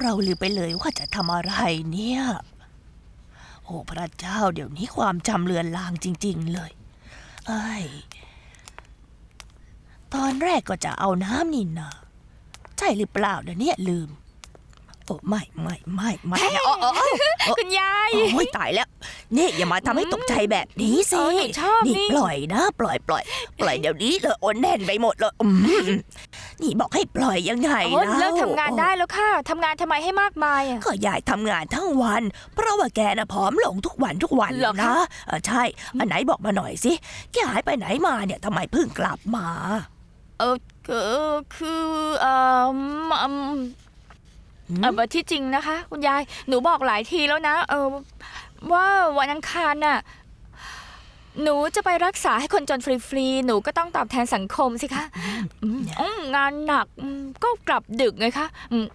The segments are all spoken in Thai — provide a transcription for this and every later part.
เราลืมไปเลยว่าจะทำอะไรเนี่ย โอ้พระเจ้าเดี๋ยวนี้ความจำเลือนลางจริง ๆ เลย เอ้ย ตอนแรกก็จะเอาน้ำนี่นะใช่หรือเปล่าเดี๋ยวนี้ลืม โอ้ไม่ไม่ไม่ไม่อ๋ออ๋ออ๋อคุณยาย โอ้ยตายแล้ว นี่อย่ามาทำให้ตกใจแบบนี้สิ เออหนูชอบนี่ นี่ปล่อยนะ ปล่อยปล่อยปล่อยเดี๋ยวนี้เลยโอนแน่นไปหมดเลยอืมนี่บอกให้ปล่อยยังไงโอ้ยนะเลิกทำงานได้แล้วค่ะทำงานทำไมให้มากมายอะก็ยายทำงานทั้งวัน เพราะว่าแกน่ะผอมลงทุกวันทุกวันเหรอคะ นะเออใช่ อันไหนบอกมาหน่อยสิ แกหายไปไหนมาเนี่ยทำไมเพิ่งกลับมา เออคือคือเอ่ออืมอืมหืม เออที่จริงนะคะ คุณยายหนูบอกหลายทีแล้วนะ เออว่าวันอังคารน่ะ หนูจะไปรักษาให้คนจนฟรีๆ หนูก็ต้องตอบแทนสังคมสิคะอืมอืมงานหนักอืมก็กลับดึกไงคะอืม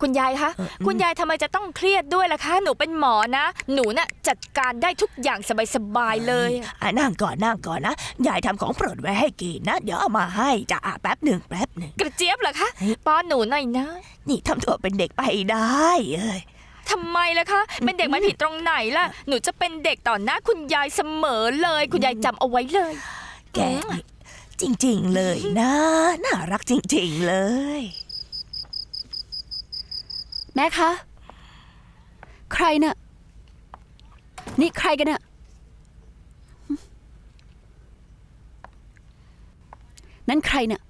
คุณยายคะเอออืมคุณยายทำไมจะต้องเครียดด้วยล่ะคะ หนูเป็นหมอนะ หนูน่ะจัดการได้ทุกอย่างสบายๆ เลย อะนั่งก่อนนั่งก่อนนะ ยายทำของโปรดไว้ให้กินนะ เดี๋ยวเอามาให้จะอะแป๊บหนึ่งแป๊บหนึ่ง กระเจี๊ยบเหรอคะเฮ้ยป้อนหนูหน่อยนะ นี่ทำตัวเป็นเด็กไปได้เอ้ย ทำไมล่ะคะ เป็นเด็กมันผิดตรงไหนล่ะ หนูจะเป็นเด็กต่อหน้าคุณยายเสมอเลย คุณยายจำเอาไว้เลย แกนี่จริง ๆ เลยนะ น่ารักจริง ๆ เลย แม่คะ ใครน่ะ นี่ใครกันน่ะหึนั่นใครน่ะ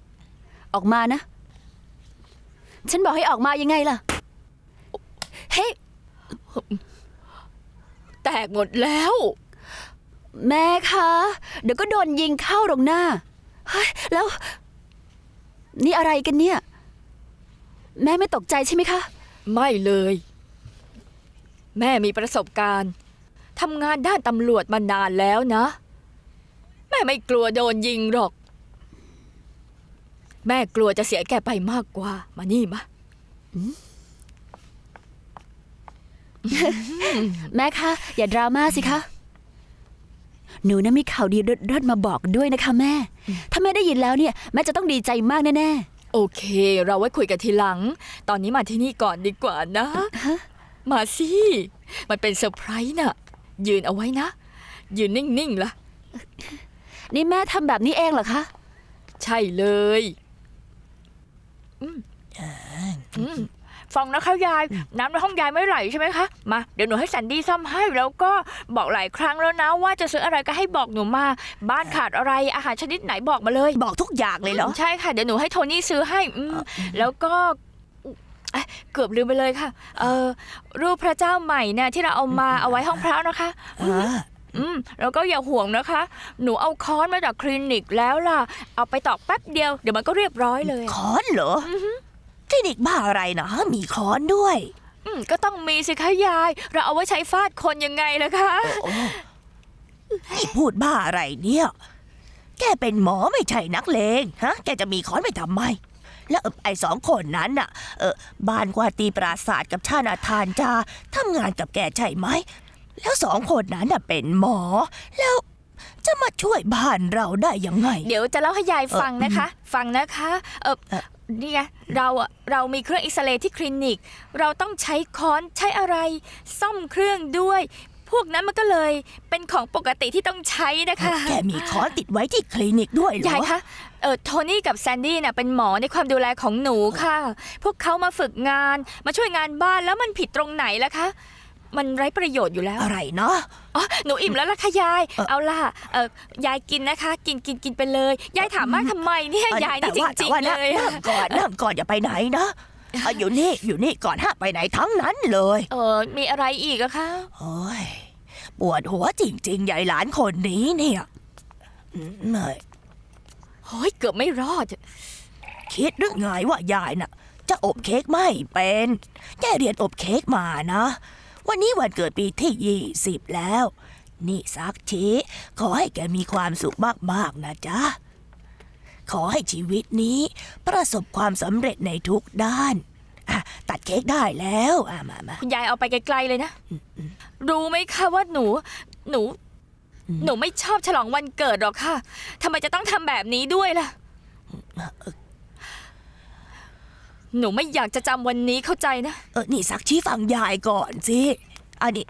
ออกมานะ ฉันบอกให้ออกมายังไงล่ะเฮ้ย แตกหมดแล้ว แม่คะ เดี๋ยวก็โดนยิงเข้าตรงหน้าเฮ้ยแล้ว นี่อะไรกันเนี่ย แม่ไม่ตกใจใช่ไหมคะ ไม่เลย แม่มีประสบการณ์ทำงานด้านตำรวจมานานแล้วนะ แม่ไม่กลัวโดนยิงหรอก แม่กลัวจะเสียแกไปมากกว่า มานี่มา แม่คะ อย่าดราม่าสิคะ หนูนะมีข่าวดีเลิศๆมาบอกด้วยนะคะแม่ ถ้าแม่ได้ยินแล้วเนี่ย แม่จะต้องดีใจมากแน่โอเค เราไว้คุยกันทีหลัง ตอนนี้มาที่นี่ก่อนดีกว่านะมาสิ มันเป็นเซอร์ไพรส์น่ะ ยืนเอาไว้นะ ยืนนิ่งๆล่ะๆนี่แม่ทำแบบนี้เองเหรอคะ ใช่เลยอืมอืม ฟังนะคะยายน้ำในห้องยายไม่ไหลใช่ไหมคะมาเดี๋ยวหนูให้แซนดี้ซ่อมให้แล้วก็บอกหลายครั้งแล้วนะว่าจะซื้ออะไรก็ให้บอกหนูมา บ้านขาดอะไรอาหารชนิดไหนบอกมาเลยบอกทุกอย่างเลยเหรอ ใช่ค่ะเดี๋ยวหนูให้โทนี่ซื้อให้อืมแล้วก็เอ๊ะเกือบลืมไปเลยค่ะ เออรูปพระเจ้าใหม่เนี่ยที่เราเอามาเอาไว้ห้องพระนะคะ อ่าอืมแล้วก็อย่าห่วงนะคะ หนูเอาค้อนมาจากคลินิกแล้วล่ะ เอาไปตอกแป๊บเดียว เดี๋ยวมันก็เรียบร้อยเลย ค้อนเหรอ อคลินิกบ้าอะไรนะมีค้อนด้วย อืมก็ต้องมีสิคะยาย เราเอาไว้ใช้ฟาดคนยังไงล่ะคะโอ้นี่พูดบ้าอะไรเนี่ย แกเป็นหมอไม่ใช่นักเลงฮะ แกจะมีค้อนไปทำไม แล้วเอ่อไอ้สองคนนั้นน่ะ เออ บานกวาตีปราศาสตร์กับชานาทานจาทำงานกับแกใช่ไหม แล้วสองคนนั้นน่ะเป็นหมอ แล้วจะมาช่วยบ้านเราได้ยังไง เดี๋ยวจะเล่าให้ยายฟังนะคะ ฟังนะคะ เออเอ่อ นี่ไงเราอะเรามีเครื่องเอ็กซเรย์ที่คลินิก เราต้องใช้ค้อนใช้อะไร ซ่อมเครื่องด้วย พวกนั้นมันก็เลยเป็นของปกติที่ต้องใช้นะคะแกมีค้อนติดไว้ที่คลินิกด้วยเหรอยายคะเออโทนี่กับแซนดี้น่ะเป็นหมอในความดูแลของหนูค่ะ พวกเขามาฝึกงานมาช่วยงานบ้านแล้วมันผิดตรงไหนล่ะคะ มันไร้ประโยชน์อยู่แล้ว อะไรเนาะ อ๋อ หนูอิ่มแล้วล่ะค่ะยาย เอ่อ เอาล่ะเออยายกินนะคะ กินกินกินไปเลย ยายถามมากทำไมเนี่ยเอ่อยายแต่นี่จว่าแต่ริงว่าๆนะเลยอะนั่งก่อนนั่งก่อนอย่าไปไหนนะเอาอยู่นี่อยู่นี่ก่อนห้ามไปไหนทั้งนั้นเลย เออมีอะไรอีกอะคะ โอ้ยปวดหัวจริงๆใหญ่หลานคนนี้เนี่ยอืมเอ้ยโอ้ยเกือบไม่รอด คิดหรือไงว่ายายน่ะ จะอบเค้กไม่เป็นแกเรียนอบเค้กมานะ วันนี้วันเกิดปีที่ยี่สิบแล้ว นี่สักทีขอให้แกมีความสุขมากๆนะจ๊ะ ขอให้ชีวิตนี้ ประสบความสำเร็จในทุกด้านอะตัดเค้กได้แล้วอะมามาคุณยายเอาไปไกลๆเลยนะ รู้ไหมคะว่าหนู หนู หนูไม่ชอบฉลองวันเกิดหรอกค่ะทำไมจะต้องทำแบบนี้ด้วยล่ะ หนูไม่อยากจะจำวันนี้เข้าใจนะ เออนี่สักชี้ฟังยายก่อนสิอันนี้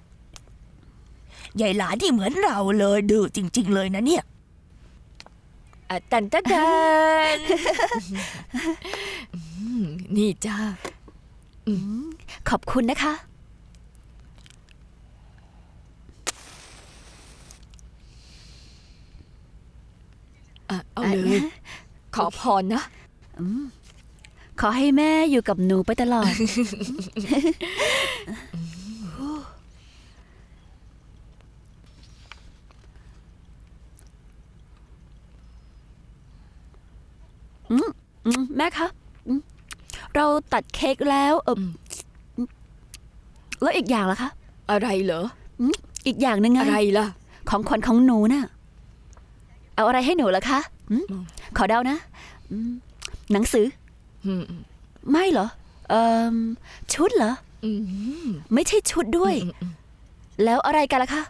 ยายหลานที่เหมือนเราเลยดื้อจริง ๆ เลยนะเนี่ย อะตันตะแดนอืมนี่จ้าขอบคุณนะคะ อะเอาเลย ขอพรนะ ขอให้แม่อยู่กับหนูไปตลอด อืมอืมแม่คะอืมเราตัดเค้กแล้วเอออมแล้วอีกอย่างล่ะคะ อะไรเหรอ อีกอย่างหนึ่งไงอะไรล่ะ ของขวัญของหนูน่ะ เอาอะไรให้หนูล่ะคะอืมอืมขอเดานะอืมหนังสือ อืมไม่เหรอ เอ่อชุดเหรอ อืมไม่ใช่ชุดด้วยอืมอืมแล้วอะไรกันล่ะคะ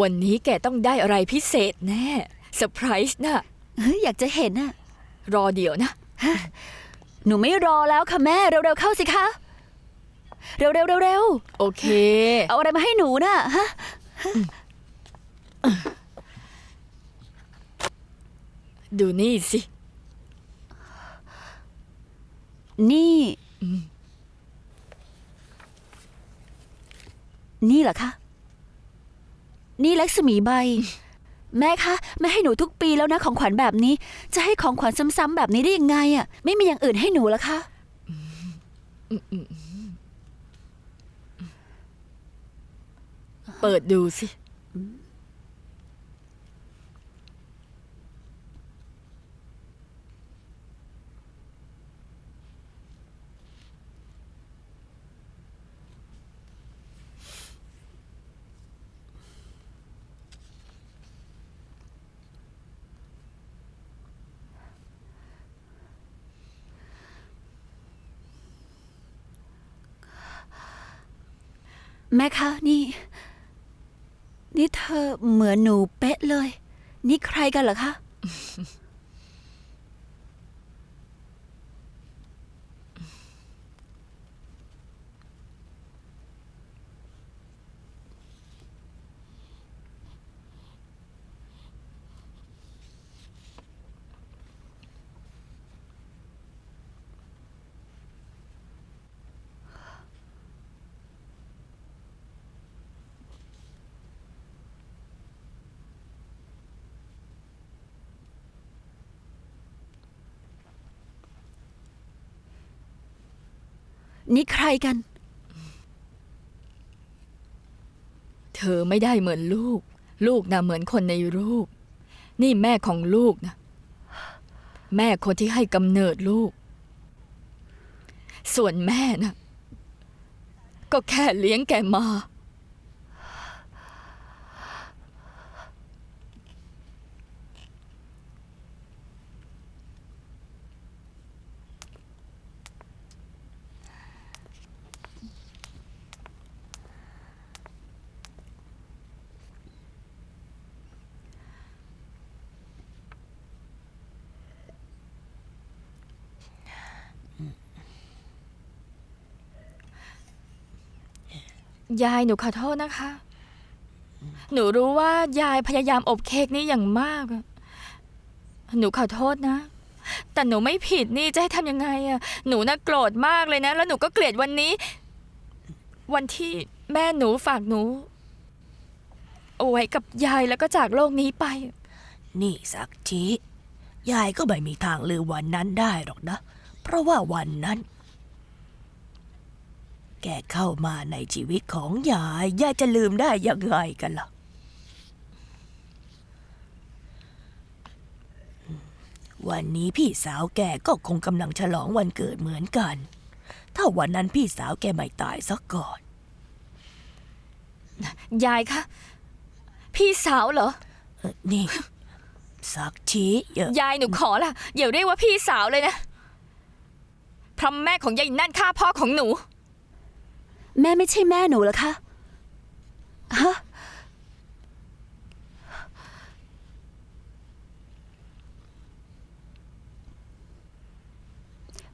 วันนี้แกต้องได้อะไรพิเศษแน่เซอร์ไพรส์น่ะ เฮ้ยอยากจะเห็นน่ะรอเดี๋ยวนะ หนูไม่รอแล้วค่ะแม่เร็วๆเข้าสิคะ เร็วๆเร็วโอเค ๆเอาอะไรมาให้หนูน่ะฮะดูนี่สิ นี่อืมนี่เหรอคะ นี่ลักษมีใบ แม่คะ แม่ให้หนูทุกปีแล้วนะของขวัญแบบนี้ จะให้ของขวัญซ้ำๆแบบนี้ได้ยังไงอะไม่มีอย่างอื่นให้หนูเหรอคะ เปิดดูสิ แม่คะนี่ นี่เธอเหมือนหนูเป๊ะเลย นี่ใครกันเหรอคะ นี่ใครกัน เธอไม่ได้เหมือนลูก ลูกนะเหมือนคนในรูป นี่แม่ของลูกนะ แม่คนที่ให้กำเนิดลูก ส่วนแม่นะก็แค่เลี้ยงแกมา ยายหนูขอโทษนะคะ หนูรู้ว่ายายพยายามอบเค้กนี้อย่างมากอะหนูขอโทษนะ แต่หนูไม่ผิดนี่จะให้ทำยังไงอะหนูน่ะโกรธมากเลยนะ แล้วหนูก็เกลียดวันนี้ วันที่แม่หนูฝากหนู เอาไว้กับยายแล้วก็จากโลกนี้ไป นี่สักชียายก็ไม่มีทางลืมวันนั้นได้หรอกนะ เพราะว่าวันนั้น แกเข้ามาในชีวิตของยาย ยายจะลืมได้ยังไงกันล่ะ วันนี้พี่สาวแกก็คงกำลังฉลองวันเกิดเหมือนกัน ถ้าวันนั้นพี่สาวแกไม่ตายซะก่อน ยายคะ พี่สาวเหรอ เอ่อนี่สักชี้เยอะยายหนูขอละอย่าเรียกว่าพี่สาวเลยนะเพราะแม่ของยายนั่นฆ่าพ่อของหนู แม่ไม่ใช่แม่หนูหรอคะฮะ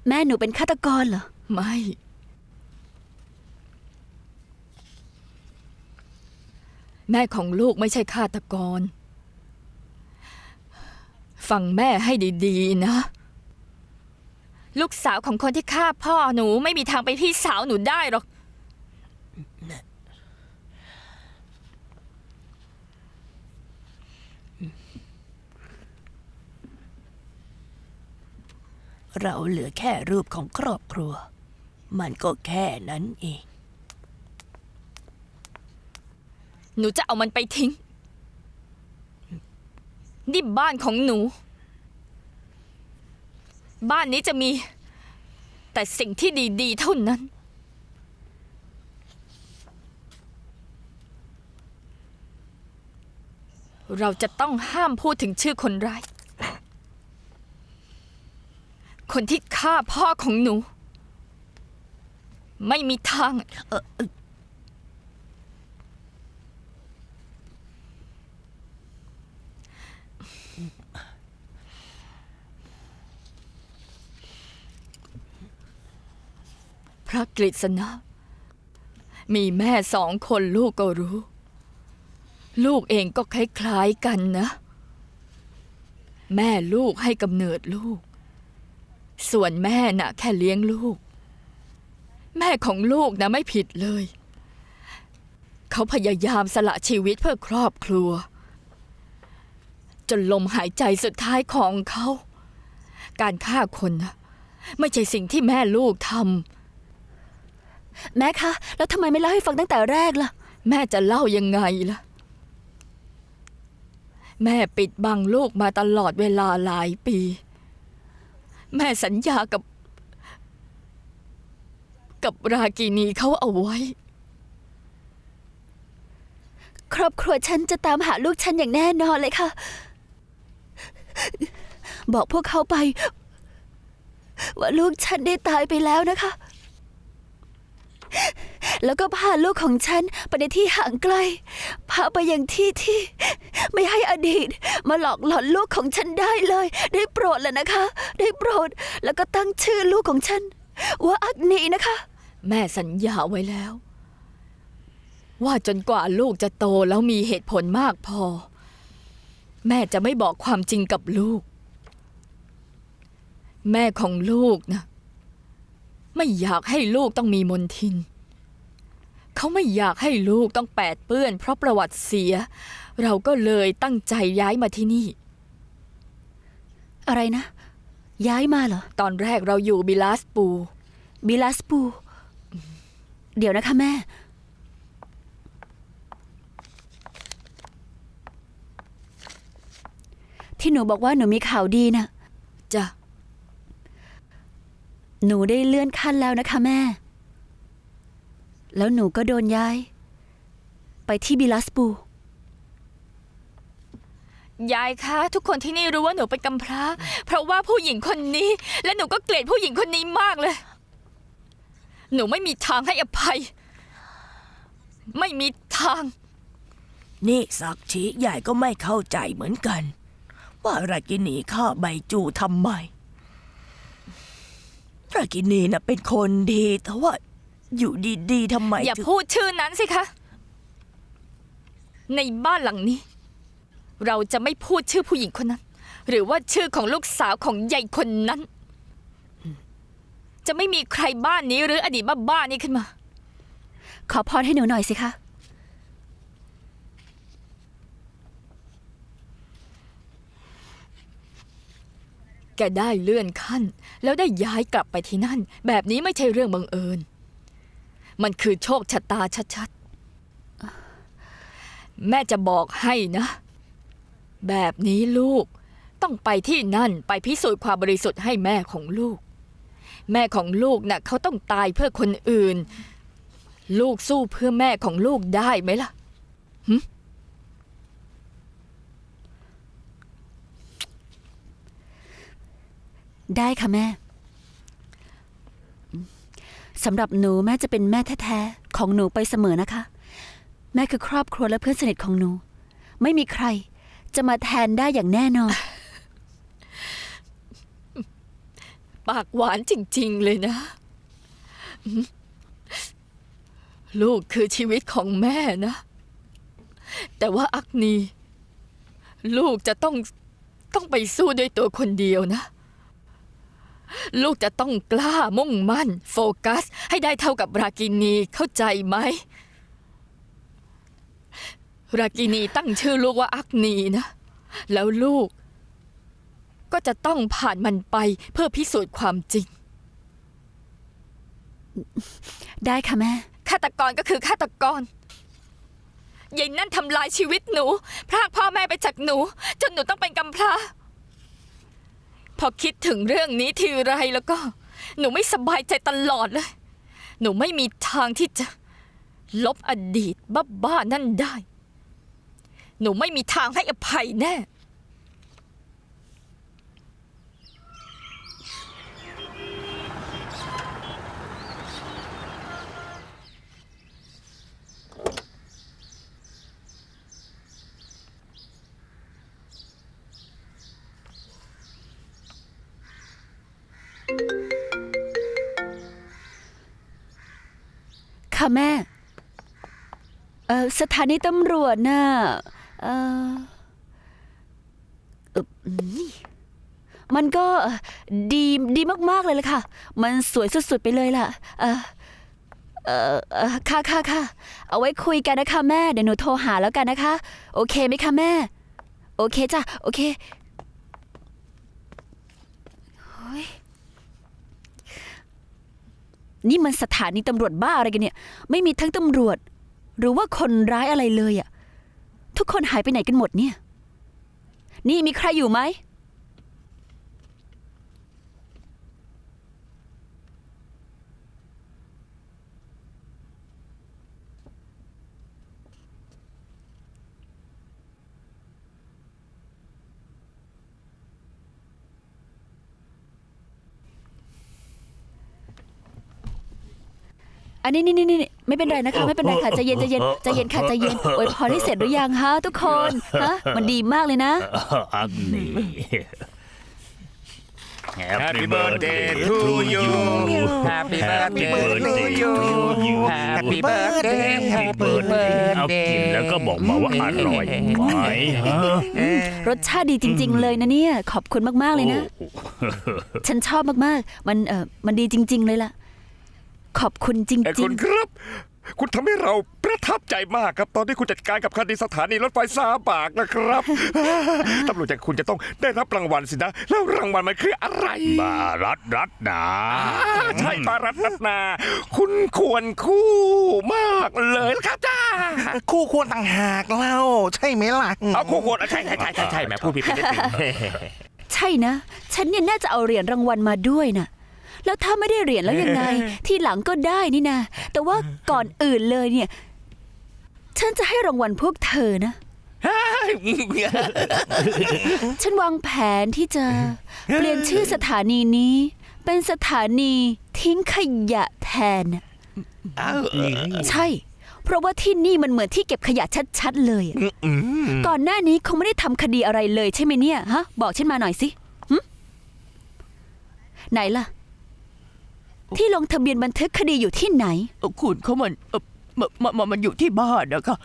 แม่หนูเป็นฆาตกรเหรอ ไม่ แม่ของลูกไม่ใช่ฆาตกร ฟังแม่ให้ดีๆนะ ลูกสาวของคนที่ฆ่าพ่อหนูไม่มีทางไปนพี่สาวหนูได้หรอก เราเหลือแค่รูปของครอบครัว มันก็แค่นั้นเอง หนูจะเอามันไปทิ้ง นี่บ้านของหนู บ้านนี้จะมี แต่สิ่งที่ดี ๆ เท่านั้น เราจะต้องห้ามพูดถึงชื่อคนร้าย คนที่ฆ่าพ่อของหนู ไม่มีทางเออเออพระกฤษณะ มีแม่สองคนลูกก็รู้ ลูกเองก็คล้ายๆกันนะ แม่ลูกให้กำเนิดลูก ส่วนแม่น่ะ แค่เลี้ยงลูก แม่ของลูกนะไม่ผิดเลย เขาพยายามสละชีวิตเพื่อครอบครัว จนลมหายใจสุดท้ายของเขา การฆ่าคนนะไม่ใช่สิ่งที่แม่ลูกทำแม่คะ แล้วทำไมไม่เล่าให้ฟังตั้งแต่แรกล่ะ แม่จะเล่ายังไงล่ะ แม่ปิดบังลูกมาตลอดเวลาหลายปี แม่สัญญากับ กับรากินีเขาเอาไว้ ครอบครัวฉันจะตามหาลูกฉันอย่างแน่นอนเลยค่ะ บอกพวกเขาไป ว่าลูกฉันได้ตายไปแล้วนะคะ แล้วก็พาลูกของฉันไปในที่ห่างไกล พาไปยังที่ที่ ไม่ให้อดีต มาหลอกหลอนลูกของฉันได้เลย ได้โปรดแล้วนะคะ ได้โปรด แล้วก็ตั้งชื่อลูกของฉัน ว่าอักนีนะคะ แม่สัญญาไว้แล้ว ว่าจนกว่าลูกจะโตแล้วมีเหตุผลมากพอ แม่จะไม่บอกความจริงกับลูก แม่ของลูกนะไม่อยากให้ลูกต้องมีมนทิน เขาไม่อยากให้ลูกต้องแปดเปื้อน เพราะประวัติเสีย เราก็เลยตั้งใจย้ายมาที่นี่ อะไรนะ ย้ายมาเหรอ ตอนแรกเราอยู่บิลาสปู บิลัสปู เดี๋ยวนะคะแม่ ที่หนูบอกว่าหนูมีข่าวดีนะ่ะจ้ะ หนูได้เลื่อนขั้นแล้วนะคะแม่ แล้วหนูก็โดนย้าย ไปที่บิลัสปูยายคะ ทุกคนที่นี่รู้ว่าหนูเป็นกำพร้า เพราะว่าผู้หญิงคนนี้ และหนูก็เกลียดผู้หญิงคนนี้มากเลย หนูไม่มีทางให้อภัย ไม่มีทาง นี่สักชีใหญ่ก็ไม่เข้าใจเหมือนกัน ว่ารากินีฆ่าใบจูทำไมรากินีน่ะเป็นคนดีแต่ว่า อยู่ดีๆทำไมอย่าถึงพูดชื่อนั้นสิคะ ในบ้านหลังนี้ เราจะไม่พูดชื่อผู้หญิงคนนั้น หรือว่าชื่อของลูกสาวของใหญ่คนนั้น จะไม่มีใครบ้านนี้หรืออดีตบ้าๆนี้ขึ้นมา ขอพรให้หนูหน่อยสิคะ แกได้เลื่อนขั้น แล้วได้ย้ายกลับไปที่นั่น แบบนี้ไม่ใช่เรื่องบังเอิญ มันคือโชคชะตาชัดๆ แม่จะบอกให้นะ แบบนี้ลูกต้องไปที่นั่นไปพิสูจน์ความบริสุทธิ์ให้แม่ของลูก แม่ของลูกน่ะเขาต้องตายเพื่อคนอื่น ลูกสู้เพื่อแม่ของลูกได้ไหมล่ะได้ค่ะแม่ สำหรับหนูแม่จะเป็นแม่แท้ๆของหนูไปเสมอนะคะ แม่คือครอบครัวและเพื่อนสนิทของหนู ไม่มีใครจะมาแทนได้อย่างแน่นอน ปากหวานจริง ๆ เลยนะ ลูกคือชีวิตของแม่นะ แต่ว่าอักนี ลูกจะต้องต้องไปสู้ด้วยตัวคนเดียวนะ ลูกจะต้องกล้ามุ่งมั่น โฟกัส ให้ได้เท่ากับรากินีเข้าใจไหม รากินีตั้งชื่อลูกว่าอักนีนะ แล้วลูก ก็จะต้องผ่านมันไปเพื่อพิสูจน์ความจริง ได้ค่ะแม่ฆาตกรก็คือฆาตกรยายนั่นทำลายชีวิตหนู พรากพ่อแม่ไปจากหนู จนหนูต้องเป็นกำพร้า พอคิดถึงเรื่องนี้ทีไรแล้วก็ หนูไม่สบายใจตลอดเลย หนูไม่มีทางที่จะ ลบอดีตบ้าๆนั่นได้ หนูไม่มีทางให้อภัยแน่ ค่ะแม่ เออสถานีตำรวจน่ะเออเออนี่มันก็ดีดีมากๆเลยล่ะค่ะ มันสวยสุดๆไปเลยล่ะ เออเออเออค่ะค่ะค่ะ เอาไว้คุยกันนะคะแม่ เดี๋ยวหนูโทรหาแล้วกันนะคะ โอเคไหมคะแม่ โอเคจ้ะ โอเคเฮ้ย นี่มันสถานีตำรวจบ้าอะไรกันเนี่ย ไม่มีทั้งตำรวจ หรือว่าคนร้ายอะไรเลยอะทุกคนหายไปไหนกันหมดเนี่ย นี่มีใครอยู่ไหม อันนี้นี่นี่นี่ไม่เป็นไรนะคะไม่เป็นไรค่ะใจเย็นใจเย็นใจเย็นค่ะใจเย็นโอ้ยพอให้เสร็จหรือยังฮะทุกคนฮะมันดีมากเลยนะ อันนี้ Happy birthday to you Happy Happy birthday to you Happy birthday Happy เอากิน birthday แล้วก็บอกมาว่าอร่อยไหมฮะรสชาติดีจริง ๆ เลยนะเนี่ย ขอบคุณมากๆเลยนะ ฉันชอบมากๆ มันเออมันดีจริง ๆ เลยล่ะ ขอบคุณจเอ่อริคุงณครับ คุณทำให้เราประทับใจมากครับ ตอนที่คุณจัดการกับคดีสถานีรถไฟซาบากนะครับ ตำรวจจากคุณจะต้องได้รับรางวัลสินะ แล้วรางวัลมันคืออะไรบารัดรัดหนาอ่าใช่ปารัตนัตนาคุณควรคู่มากเลยนะครับจ้า คู่ควรต่างหากเล่าใช่ไหมล่ะ เอาคู่ควรใช่ใช่ใช่ใช่ใช่แหม่ผู้ผิดไปนิดนึง ๆ ใช่นะ ฉันเนี่ยน่าจะเอาเหรียญรางวัลมาด้วยนะ แล้วถ้าไม่ได้เหรียญแล้วยังไง ที่หลังก็ได้นี่นะ แต่ว่าก่อนอื่นเลยเนี่ย ฉันจะให้รางวัลพวกเธอนะ ฉันวางแผนที่จะ เปลี่ยนชื่อสถานีนี้ เป็นสถานีทิ้งขยะแทนน่ะใช่ เพราะว่าที่นี่มันเหมือนที่เก็บขยะชัดๆเลยอะก่อนหน้านี้คงไม่ได้ทำคดีอะไรเลยใช่ไหมเนี่ย ฮะ บอกฉันมาหน่อยสิหึไหนล่ะ ที่ลงทะเบียนบันทึกคดีอยู่ที่ไหน เอ่อคุณเขามันเอ่อมมมมันอยู่ที่บ้านนะคะ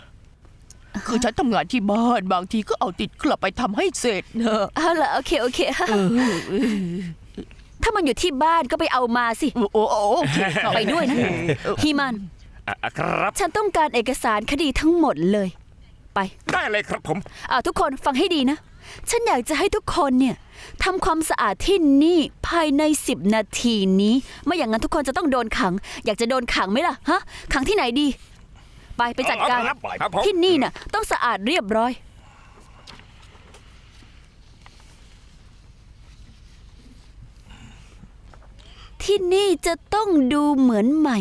คือฉันทำงานที่บ้านบางทีก็เอาติดกลับไปทำให้เสร็จเนอะเอาล่ะโอเคโอเคถ้ามันอยู่ที่บ้านก็ไปเอามาสิ โอ้โอ้โอเคค่ะไปด้วยนะ ฮีมันอะครับ ฉันต้องการเอกสารคดีทั้งหมดเลย ไปได้เลยครับผม อ่าทุกคนฟังให้ดีนะ ฉันอยากจะให้ทุกคนเนี่ยทำความสะอาดที่นี่ภายใน 10 นาทีนี้ ไม่อย่างนั้นทุกคนจะต้องโดนขัง อยากจะโดนขังไหมล่ะฮะขังที่ไหนดี ไปไปจัดการ ครับครับผมที่นี่น่ะต้องสะอาดเรียบร้อย ที่นี่จะต้องดูเหมือนใหม่